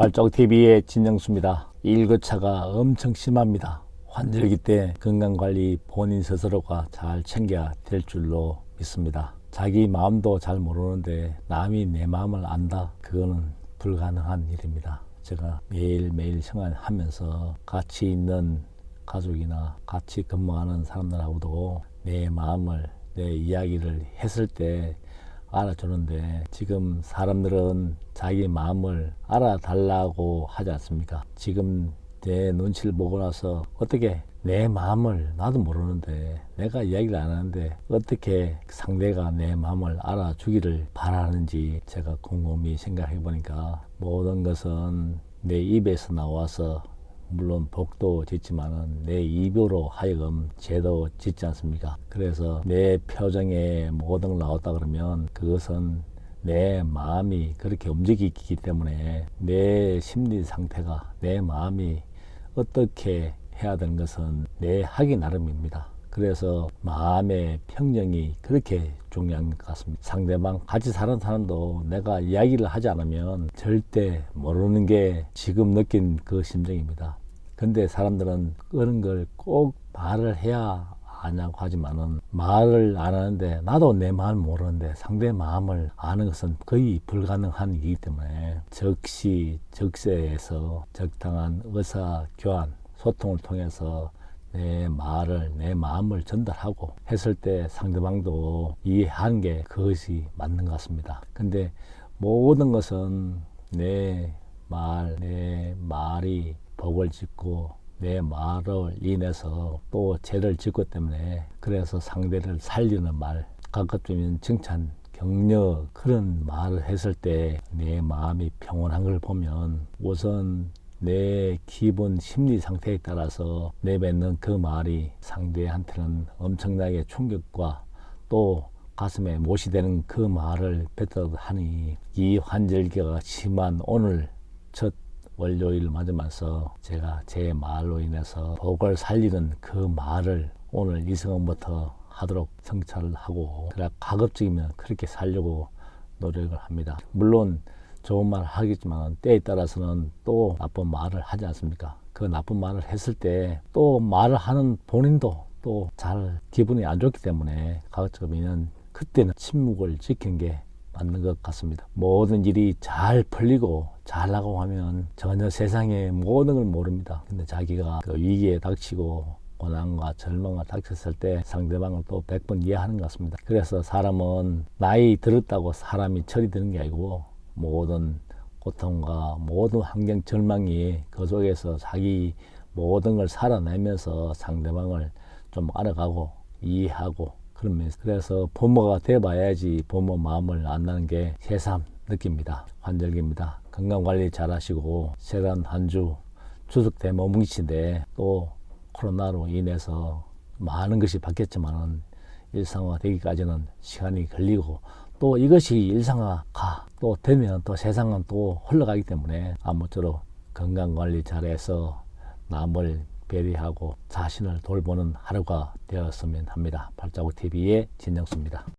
발자국TV의 진정수입니다. 일교차가 엄청 심합니다. 환절기 때 건강관리 본인 스스로가 잘 챙겨야 될 줄로 믿습니다. 자기 마음도 잘 모르는데 남이 내 마음을 안다? 그거는 불가능한 일입니다. 제가 매일매일 생활하면서 같이 있는 가족이나 같이 근무하는 사람들하고도 내 마음을 내 이야기를 했을 때 알아주는데 지금 사람들은 자기 마음을 알아달라고 하지 않습니까? 지금 내 눈치를 보고 나서 어떻게 내 마음을 나도 모르는데 내가 이야기를 안 하는데 어떻게 상대가 내 마음을 알아주기를 바라는지 제가 곰곰이 생각해 보니까 모든 것은 내 입에서 나와서 물론 복도 짓지만은 내 입으로 하여금 죄도 짓지 않습니까? 그래서 내 표정에 모든 걸 나왔다 그러면 그것은 내 마음이 그렇게 움직이기 때문에 내 심리 상태가 내 마음이 어떻게 해야 되는 것은 내 하기 나름입니다. 그래서 마음의 평정이 그렇게 중요한 것 같습니다. 상대방 같이 사는 사람도 내가 이야기를 하지 않으면 절대 모르는 게 지금 느낀 그 심정입니다. 근데 사람들은 그런 걸 꼭 말을 해야 아냐고 하지만은 말을 안 하는데 나도 내 마음을 모르는데 상대 마음을 아는 것은 거의 불가능한 일이기 때문에 적시 적세에서 적당한 의사 교환 소통을 통해서 내 말을 내 마음을 전달하고 했을 때 상대방도 이해하는 게 그것이 맞는 것 같습니다. 근데 모든 것은 내 말, 내 말이 복을 짓고 내 말을 인해서 또 죄를 짓고 때문에 그래서 상대를 살리는 말, 가급적이면 칭찬, 격려 그런 말을 했을 때 내 마음이 평온한 걸 보면 우선 내 기본 심리 상태에 따라서 내뱉는 그 말이 상대한테는 엄청나게 충격과 또 가슴에 못이 되는 그 말을 뱉어 하니 이 환절기가 심한 오늘 첫 월요일 맞으면서 제가 제 말로 인해서 복을 살리는 그 말을 오늘 이승원부터 하도록 성찰을 하고 가급적이면 그렇게 살려고 노력을 합니다. 물론 좋은 말을 하겠지만 때에 따라서는 또 나쁜 말을 하지 않습니까? 그 나쁜 말을 했을 때 또 말을 하는 본인도 또 잘 기분이 안 좋기 때문에 가급적이면 그때는 침묵을 지키는 게 맞는 것 같습니다. 모든 일이 잘 풀리고 잘 나가고 하면 전혀 세상의 모든 걸 모릅니다. 근데 자기가 그 위기에 닥치고 고난과 절망과 닥쳤을 때 상대방을 또 100번 이해하는 것 같습니다. 그래서 사람은 나이 들었다고 사람이 드는 게 아니고 모든 고통과 모든 환경 절망이 그 속에서 자기 모든 걸 살아내면서 상대방을 좀 알아가고 이해하고 그러면서 그래서 부모가 돼봐야지 부모 마음을 안다는 게 새삼 느낍니다. 환절기입니다. 건강 관리 잘 하시고 세단 한주 추석 때 머뭉치인데 또 코로나로 인해서 많은 것이 바뀌었지만은 일상화 되기까지는 시간이 걸리고 또 이것이 일상화가 또 되면 또 세상은 또 흘러가기 때문에 아무쪼록 건강 관리 잘해서 남을 배려하고 자신을 돌보는 하루가 되었으면 합니다. 발자국 TV의 진정수입니다.